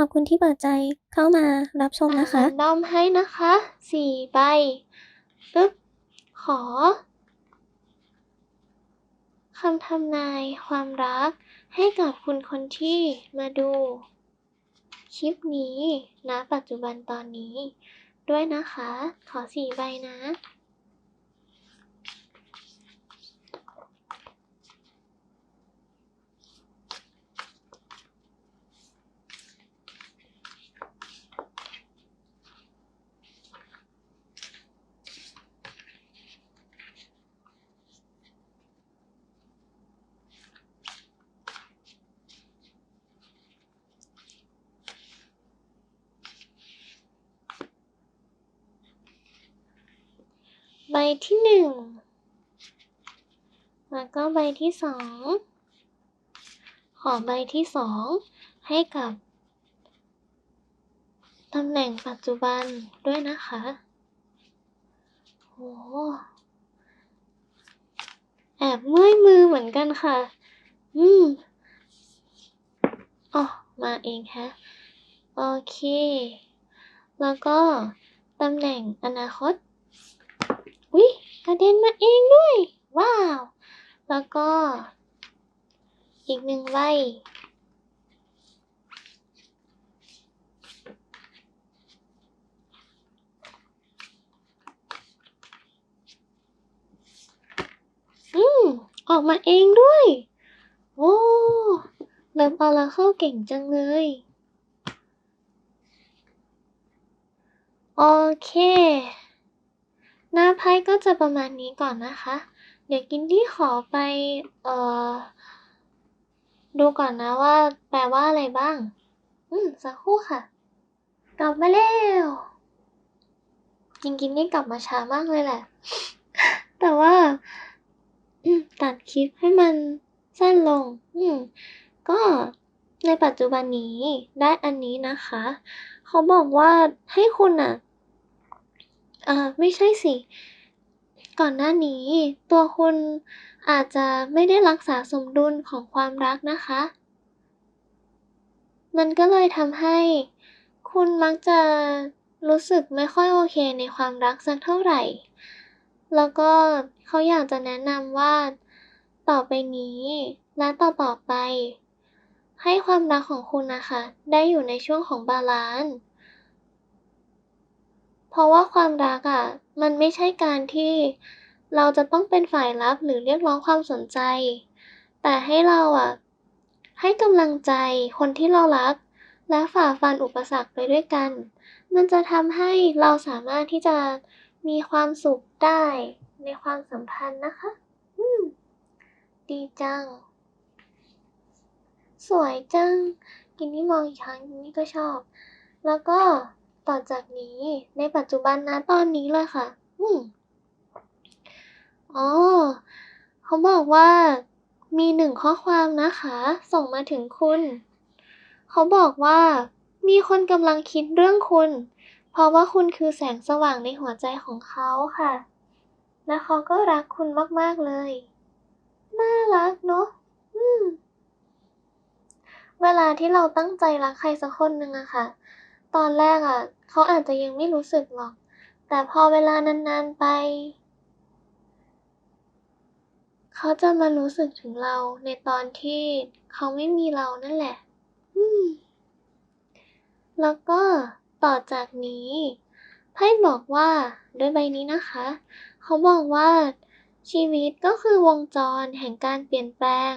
ขอบคุณที่เปิดใจเข้ามารับชมนะคะด้อมให้นะคะสี่ใบปึ๊บขอคำทำนายความรักให้กับคุณคนที่มาดู คลิปนี้ณปัจจุบันตอนนี้ ด้วยนะคะ ขอสี่ใบนะ ที่หนึ่ง แล้วก็ใบที่สอง ขอใบที่สองให้กับตำแหน่งปัจจุบันด้วยนะคะ โห แอบเมื่อยมือเหมือนกันค่ะ อืมอ๋อมาเองฮะ โอเค แล้วก็ตำแหน่งอนาคต อุ๊ยกระเด็นมาเองด้วย ว้าว แล้วก็ อีกหนึ่งใบอืม ออกมาเองด้วย โอ้เริ่มเอาละเข้าเก่งจังเลย โอเค หน้าไพ่ก็จะประมาณนี้ก่อนนะคะ เดี๋ยวกินที่ขอไป เอ่อ ดูก่อนนะว่า แปลว่าอะไรบ้าง อืม สักครู่ค่ะ กลับมาแล้วกินกินนี่กลับมาช้ามากเลยแหละ แต่ว่าตัดคลิปให้มันสั้นลง อืม ก็ในปัจจุบันนี้ได้อันนี้นะคะ เขาบอกว่าให้คุณอะ เออไม่ใช่สิ ก่อนหน้านี้ ตัวคุณอาจจะไม่ได้รักษาสมดุลของความรักนะคะ มันก็เลยทำให้ คุณมักจะรู้สึกไม่ค่อยโอเคในความรักสักเท่าไหร่ แล้วก็เขาอยากจะแนะนำว่า ต่อไปนี้และต่อต่อไป ให้ความรักของคุณนะคะ ได้อยู่ในช่วงของบาลานซ์ เพราะว่าความรักอะ มันไม่ใช่การที่เราจะต้องเป็นฝ่ายรับหรือเรียกร้องความสนใจ แต่ให้เราอะ ให้กำลังใจคนที่เรารัก และฝ่าฟันอุปสรรคไปด้วยกัน มันจะทำให้เราสามารถที่จะมีความสุขได้ในความสัมพันธ์นะคะ อืม ดีจัง สวยจัง กินนี่มองอีกครั้งกินนี่ก็ชอบ แล้วก็ ต่อจากนี้ในปัจจุบันนะตอนนี้เลยค่ะ อืมอ๋อ เขาบอกว่ามีหนึ่งข้อความนะคะ ส่งมาถึงคุณ เขาบอกว่า มีคนกำลังคิดเรื่องคุณ เพราะว่าคุณคือแสงสว่างในหัวใจของเขาค่ะ และเขาก็รักคุณมากๆเลย น่ารักเนอะอืมเวลาที่เราตั้งใจรักใครสักคนหนึ่งอะค่ะต อนแรกอะเขาอาจจะยังไม่รู้สึกหรอก แต่พอเวลานานๆไป เขาจะมารู้สึกถึงเราในตอนที่เขาไม่มีเรานั่นแหละแล้วก็ต่อจากนี้ไพ่บอกว่าด้วยใบนี้นะคะ เขาบอกว่าชีวิตก็คือวงจรแห่งการเปลี่ยนแปลง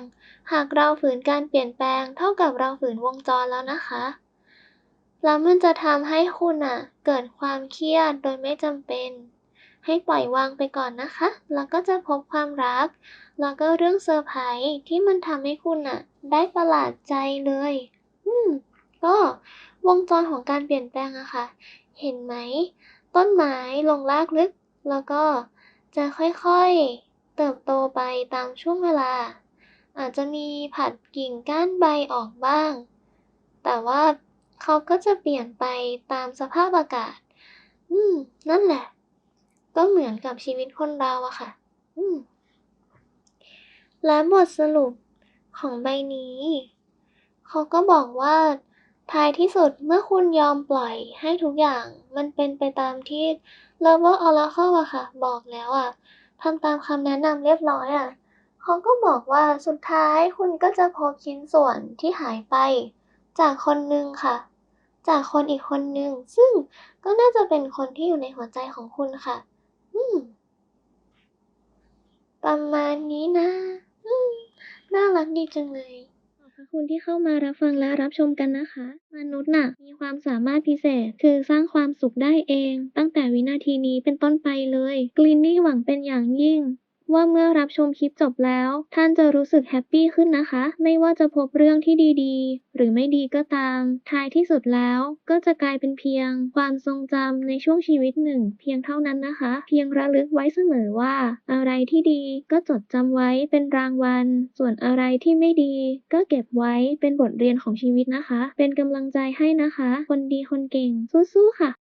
หากเราฝืนการเปลี่ยนแปลงเท่ากับเราฝืนวงจรแล้วนะคะ แล้วมันจะทำให้คุณอะเกิดความเครียดโดยไม่จำเป็น ให้ปล่อยวางไปก่อนนะคะ แล้วก็จะพบความรัก แล้วก็เรื่องเซอร์ไพรส์ที่มันทำให้คุณอะได้ประหลาดใจเลย อืม ก็วงจรของการเปลี่ยนแปลงอะค่ะ เห็นไหม ต้นไม้ลงรากลึก แล้วก็จะค่อยๆ เติบโตไปตามช่วงเวลา อาจจะมีผัดกิ่งก้านใบออกบ้าง แต่ว่า เขาก็จะเปลี่ยนไปตามสภาพอากาศ อืม นั่นแหละ ก็เหมือนกับชีวิตคนเราอะค่ะ อืม และบทสรุปของใบนี้ เขาก็บอกว่าท้ายที่สุดเมื่อคุณยอมปล่อยให้ทุกอย่างมันเป็นไปตามที่ Lover Oracle อะค่ะ บอกแล้วอะทำตามคำแนะนำเรียบร้อยอะเขาก็บอกว่าสุดท้ายคุณก็จะพบชิ้นส่วนที่หายไป จากคนหนึ่งค่ะ จากคนอีกคนหนึ่งซึ่งก็น่าจะเป็นคนที่อยู่ในหัวใจของคุณค่ะ อืม ประมาณนี้นะ อืม น่ารักดีจังเลยขอบคุณที่เข้ามารับฟังและรับชมกันนะคะ มนุษย์น่ะ มีความสามารถพิเศษ คือสร้างความสุขได้เอง ตั้งแต่วินาทีนี้เป็นต้นไปเลย กลินนี่หวังเป็นอย่างยิ่ง ว่าเมื่อรับชมคลิปจบแล้ว ท่านจะรู้สึกแฮปปี้ขึ้นนะคะ ไม่ว่าจะพบเรื่องที่ดีๆ หรือไม่ดีก็ตาม ท้ายที่สุดแล้วก็จะกลายเป็นเพียง ความทรงจำในช่วงชีวิตหนึ่ง เพียงเท่านั้นนะคะ เพียงระลึกไว้เสมอว่า อะไรที่ดีก็จดจำไว้เป็นรางวัล ส่วนอะไรที่ไม่ดี ก็เก็บไว้เป็นบทเรียนของชีวิตนะคะ เป็นกำลังใจให้นะคะ คนดีคนเก่งสู้ๆค่ะ